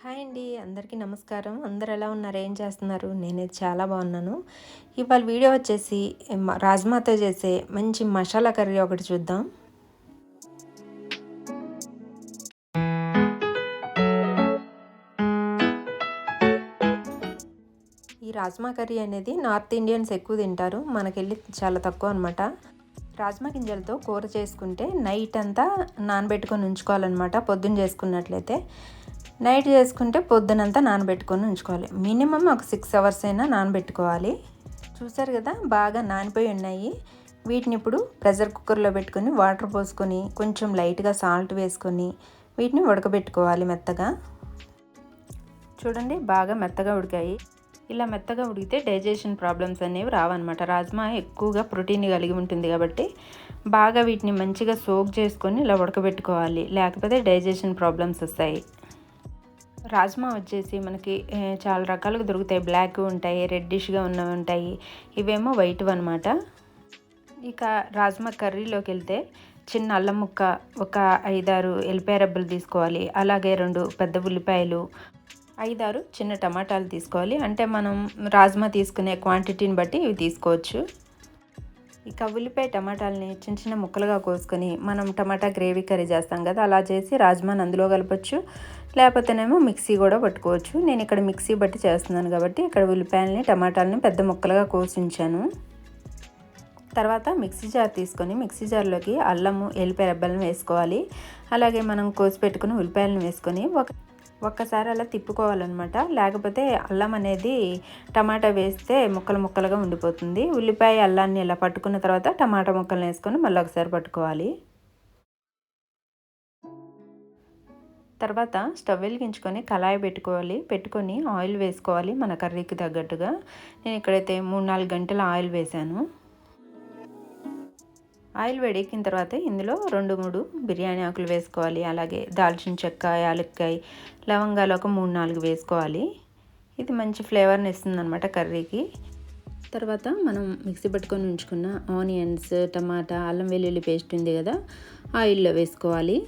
Hi అండి అందరికీ నమస్కారం. అందరు ఎలా ఉన్నారు? ఏం చేస్తున్నారు? నేనైతే చాలా బాగున్నాను. ఇవాళ వీడియో వచ్చేసి రాజ్మాతో చేసే మంచి మసాలా కర్రీ ఒకటి చూద్దాం. ఈ రాజ్మా కర్రీ అనేది నార్త్ ఇండియన్స్ ఎక్కువ తింటారు. మనకెళ్ళి చాలా తక్కువ అనమాట రాజ్మా గింజలతో కూర చేసుకుంటే నైట్ అంతా నానబెట్టుకొని ఉంచుకోవాలన్నమాట పొద్దున్న చేసుకున్నట్లయితే. నైట్ చేసుకుంటే పొద్దునంతా నానబెట్టుకొని ఉంచుకోవాలి. మినిమం ఒక సిక్స్ అవర్స్ అయినా నానబెట్టుకోవాలి. చూసారు కదా బాగా నానిపోయి ఉన్నాయి. వీటిని ఇప్పుడు ప్రెషర్ కుక్కర్లో పెట్టుకొని వాటర్ పోసుకొని కొంచెం లైట్గా సాల్ట్ వేసుకొని వీటిని ఉడకబెట్టుకోవాలి మెత్తగా. చూడండి బాగా మెత్తగా ఉడికాయి. ఇలా మెత్తగా ఉడికితే డైజెషన్ ప్రాబ్లమ్స్ అనేవి రావన్నమాట. రాజ్మా ఎక్కువగా ప్రోటీన్ కలిగి ఉంటుంది కాబట్టి బాగా వీటిని మంచిగా సోక్ చేసుకొని ఇలా ఉడకబెట్టుకోవాలి. లేకపోతే డైజెషన్ ప్రాబ్లమ్స్ వస్తాయి. రాజ్మా వచ్చేసి మనకి చాలా రకాలుగా దొరుకుతాయి. బ్లాక్ ఉంటాయి రెడ్డిష్గా ఉన్నవి ఉంటాయి. ఇవేమో వైట్ అనమాట ఇక రాజ్మా కర్రీలోకి వెళ్తే చిన్న అల్లం ముక్క ఒక ఐదారు ఎల్లిపాయ రబ్బలు తీసుకోవాలి. అలాగే రెండు పెద్ద ఉల్లిపాయలు ఐదారు చిన్న టమాటాలు తీసుకోవాలి. అంటే మనం రాజ్మా తీసుకునే క్వాంటిటీని బట్టి ఇవి తీసుకోవచ్చు. ఇక ఉల్లిపాయ టమాటాలని చిన్న చిన్న ముక్కలుగా కోసుకొని మనం టమాటా గ్రేవీ కర్రీ చేస్తాం కదా అలా చేసి రాజ్మాన్ అందులో కలపచ్చు. లేకపోతేనేమో మిక్సీ కూడా పట్టుకోవచ్చు. నేను ఇక్కడ మిక్సీ బట్టి చేస్తున్నాను కాబట్టి ఇక్కడ ఉల్లిపాయలని టమాటాలని పెద్ద ముక్కలుగా కోసి ఉంచాను తర్వాత మిక్సీ జార్ తీసుకొని మిక్సీ జార్లోకి అల్లము ఎల్లిపాయ రెబ్బలను వేసుకోవాలి. అలాగే మనం కోసి పెట్టుకుని ఉల్లిపాయలను వేసుకొని ఒక ఒక్కసారి అలా తిప్పుకోవాలన్నమాట. లేకపోతే అల్లం అనేది టమాటా వేస్తే ముక్కలు ముక్కలుగా ఉండిపోతుంది. ఉల్లిపాయ అల్లాన్ని ఇలా పట్టుకున్న తర్వాత టమాటా ముక్కలను వేసుకొని మళ్ళీ ఒకసారి పట్టుకోవాలి. తర్వాత స్టవ్ వెలిగించుకొని కళాయి పెట్టుకోవాలి. పెట్టుకొని ఆయిల్ వేసుకోవాలి మన కర్రీకి తగ్గట్టుగా. నేను ఇక్కడైతే మూడు నాలుగు గంటల ఆయిల్ వేశాను. ఆయిల్ వేడెక్కిన తర్వాత ఇందులో రెండు మూడు బిర్యానీ ఆకులు వేసుకోవాలి. అలాగే దాల్చిన చెక్క యాలక్కాయ లవంగాలు ఒక మూడు నాలుగు వేసుకోవాలి. ఇది మంచి ఫ్లేవర్ని ఇస్తుంది అనమాట కర్రీకి. తర్వాత మనం మిక్సీ పట్టుకొని ఉంచుకున్న ఆనియన్స్ టమాటా అల్లం వెల్లుల్లి పేస్ట్ ఉంది కదా ఆయిల్లో వేసుకోవాలి.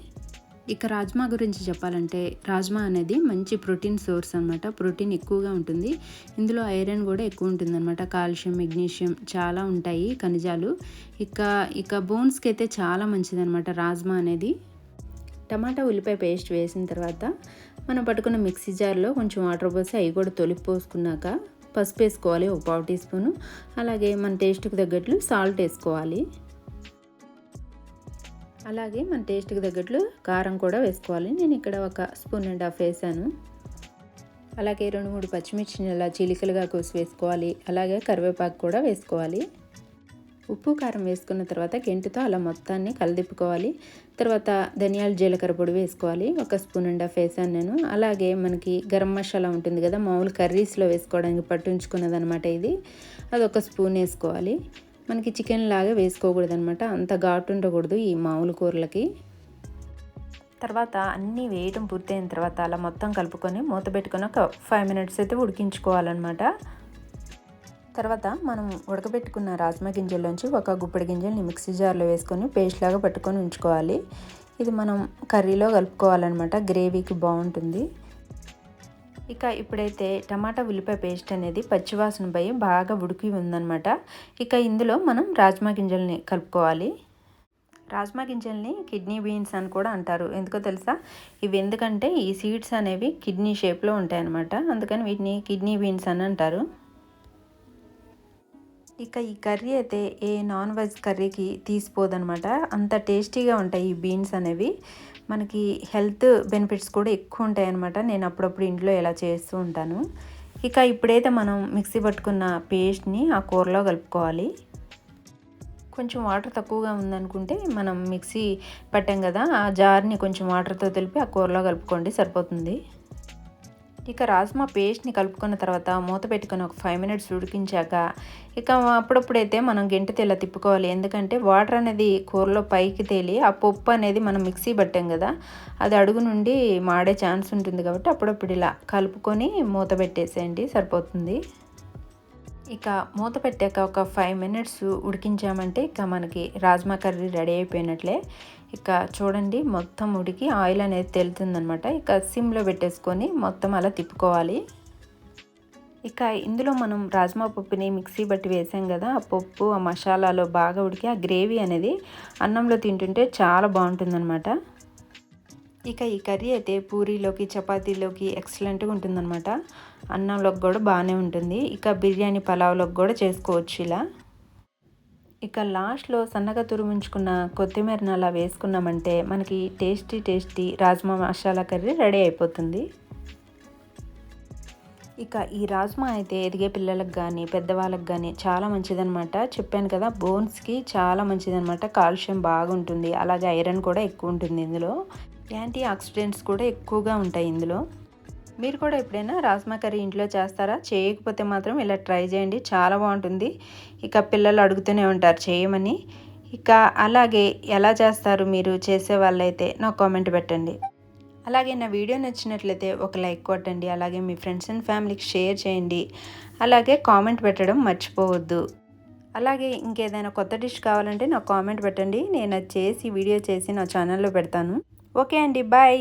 ఇక రాజ్మా గురించి చెప్పాలంటే రాజ్మా అనేది మంచి ప్రోటీన్ సోర్స్ అనమాట ప్రోటీన్ ఎక్కువగా ఉంటుంది. ఇందులో ఐరన్ కూడా ఎక్కువ ఉంటుంది అనమాట కాల్షియం మెగ్నీషియం చాలా ఉంటాయి ఖనిజాలు. ఇక ఇక బోన్స్కి అయితే చాలా మంచిదన్నమాట రాజ్మా అనేది. టమాటా ఉల్లిపాయ పేస్ట్ వేసిన తర్వాత మనం పట్టుకున్న మిక్సీ జార్లో కొంచెం వాటర్ పోసి అవి కూడా తొలిపి పోసుకున్నాక పసుపు వేసుకోవాలి ఒక పావు టీ స్పూను. అలాగే మన టేస్ట్కి తగ్గట్లు సాల్ట్ వేసుకోవాలి. అలాగే మన టేస్ట్కి తగ్గట్లు కారం కూడా వేసుకోవాలి. నేను ఇక్కడ ఒక స్పూన్ అండ్ హాఫ్ వేసాను. అలాగే రెండు మూడు పచ్చిమిర్చిని ఇలా చిలికలుగా కోసి వేసుకోవాలి. అలాగే కరివేపాకు కూడా వేసుకోవాలి. ఉప్పు కారం వేసుకున్న తర్వాత గెంటుతో అలా మొత్తాన్ని కలదిప్పుకోవాలి. తర్వాత ధనియాల జీలకర్ర పొడి వేసుకోవాలి. ఒక స్పూన్ అండ్ హాఫ్ వేసాను నేను. అలాగే మనకి గరం మసాలా ఉంటుంది కదా మామూలు కర్రీస్లో వేసుకోవడానికి పట్టుంచుకున్నది అనమాట ఇది. అది ఒక స్పూన్ వేసుకోవాలి. మనకి చికెన్ లాగా వేసుకోకూడదు అనమాట అంత ఘాటు ఉండకూడదు ఈ మామూలు కూరలకి. తర్వాత అన్నీ వేయటం పూర్తయిన తర్వాత అలా మొత్తం కలుపుకొని మూత పెట్టుకొని ఒక ఫైవ్ మినిట్స్ అయితే ఉడికించుకోవాలన్నమాట. తర్వాత మనం ఉడకబెట్టుకున్న రాజ్మా గింజల్లోంచి ఒక గుప్పెడి గింజల్ని మిక్సీ జార్లో వేసుకొని పేస్ట్ లాగా పట్టుకొని ఉంచుకోవాలి. ఇది మనం కర్రీలో కలుపుకోవాలన్నమాట. గ్రేవీకి బాగుంటుంది. ఇక ఇప్పుడైతే టమాటా ఉల్లిపాయ పేస్ట్ అనేది పచ్చివాసన పోయి బాగా ఉడికి ఉందన్నమాట. ఇక ఇందులో మనం రాజ్మా గింజల్ని కలుపుకోవాలి. రాజ్మా గింజల్ని కిడ్నీ బీన్స్ అని కూడా అంటారు. ఎందుకో తెలుసా? ఇవి ఎందుకంటే ఈ సీడ్స్ అనేవి కిడ్నీ షేప్లో ఉంటాయన్నమాట. అందుకని వీటిని కిడ్నీ బీన్స్ అని అంటారు. ఇక ఈ కర్రీ అయితే ఏ నాన్ వెజ్ కర్రీకి తీసిపోదనమాట అంత టేస్టీగా ఉంటాయి ఈ బీన్స్ అనేవి. మనకి హెల్త్ బెనిఫిట్స్ కూడా ఎక్కువ ఉంటాయి అనమాట నేను అప్పుడప్పుడు ఇంట్లో ఇలా చేస్తూ ఉంటాను. ఇక ఇప్పుడైతే మనం మిక్సీ పట్టుకున్న పేస్ట్ని ఆ కూరలో కలుపుకోవాలి. కొంచెం వాటర్ తక్కువగా ఉందనుకుంటే మనం మిక్సీ పట్టాం కదా ఆ జార్ని కొంచెం వాటర్తో తెలిపి ఆ కూరలో కలుపుకోండి సరిపోతుంది. ఇక రాజ్మా పేస్ట్ని కలుపుకున్న తర్వాత మూత పెట్టుకొని ఒక ఫైవ్ మినిట్స్ ఉడికించాక ఇక అప్పుడప్పుడైతే మనం గెంటితో ఇలా తిప్పుకోవాలి. ఎందుకంటే వాటర్ అనేది కూరలో పైకి తేలి ఆ పప్పు అనేది మనం మిక్సీ పట్టాం కదా అది అడుగు నుండి మాడే ఛాన్స్ ఉంటుంది కాబట్టి అప్పుడప్పుడు ఇలా కలుపుకొని మూత పెట్టేసేయండి సరిపోతుంది. ఇక మూత పెట్టాక ఒక ఫైవ్ మినిట్స్ ఉడికించామంటే ఇక మనకి రాజ్మా కర్రీ రెడీ అయిపోయినట్లే. ఇక చూడండి మొత్తం ఉడికి ఆయిల్ అనేది తెలుతుందనమాట ఇక సిమ్లో పెట్టేసుకొని మొత్తం అలా తిప్పుకోవాలి. ఇక ఇందులో మనం రాజ్మా పప్పుని మిక్సీ బట్టి వేసాం కదా ఆ పప్పు ఆ మసాలాలో బాగా ఉడికి ఆ గ్రేవీ అనేది అన్నంలో తింటుంటే చాలా బాగుంటుందన్నమాట. ఇక ఈ కర్రీ అయితే పూరీలోకి చపాతీలోకి ఎక్సలెంట్గా ఉంటుందన్నమాట. అన్నంలోకి కూడా బాగానే ఉంటుంది. ఇక బిర్యానీ పలావ్లోకి కూడా చేసుకోవచ్చు ఇలా. ఇక లాస్ట్లో సన్నగా తురుముంచుకున్న కొత్తిమీర అలా వేసుకున్నామంటే మనకి tasty tasty rajma masala curry ready అయిపోతుంది. ఇక ఈ రాజ్మా అయితే ఎదిగే పిల్లలకు కానీ పెద్దవాళ్ళకి కానీ చాలా మంచిదనమాట చెప్పాను కదా బోన్స్కి చాలా మంచిదనమాట కాల్షియం బాగుంటుంది. అలాగే ఐరన్ కూడా ఎక్కువ ఉంటుంది ఇందులో. యాంటీ ఆక్సిడెంట్స్ కూడా ఎక్కువగా ఉంటాయి ఇందులో. మీరు కూడా ఎప్పుడైనా రాజ్మా కర్రీ ఇంట్లో చేస్తారా? చేయకపోతే మాత్రం ఇలా ట్రై చేయండి. చాలా బాగుంటుంది. ఇక పిల్లలు అడుగుతూనే ఉంటారు చేయమని. ఇక అలాగే ఎలా చేస్తారు మీరు చేసే వాళ్ళైతే నాకు కామెంట్ పెట్టండి. అలాగే నా వీడియో నచ్చినట్లయితే ఒక లైక్ కొట్టండి. అలాగే మీ ఫ్రెండ్స్ అండ్ ఫ్యామిలీకి షేర్ చేయండి. అలాగే కామెంట్ పెట్టడం మర్చిపోవద్దు. అలాగే ఇంకేదైనా కొత్త డిష్ కావాలంటే నాకు కామెంట్ పెట్టండి. నేను అది చేసి వీడియో చేసి నా ఛానల్లో పెడతాను. ఓకే అండి బాయ్.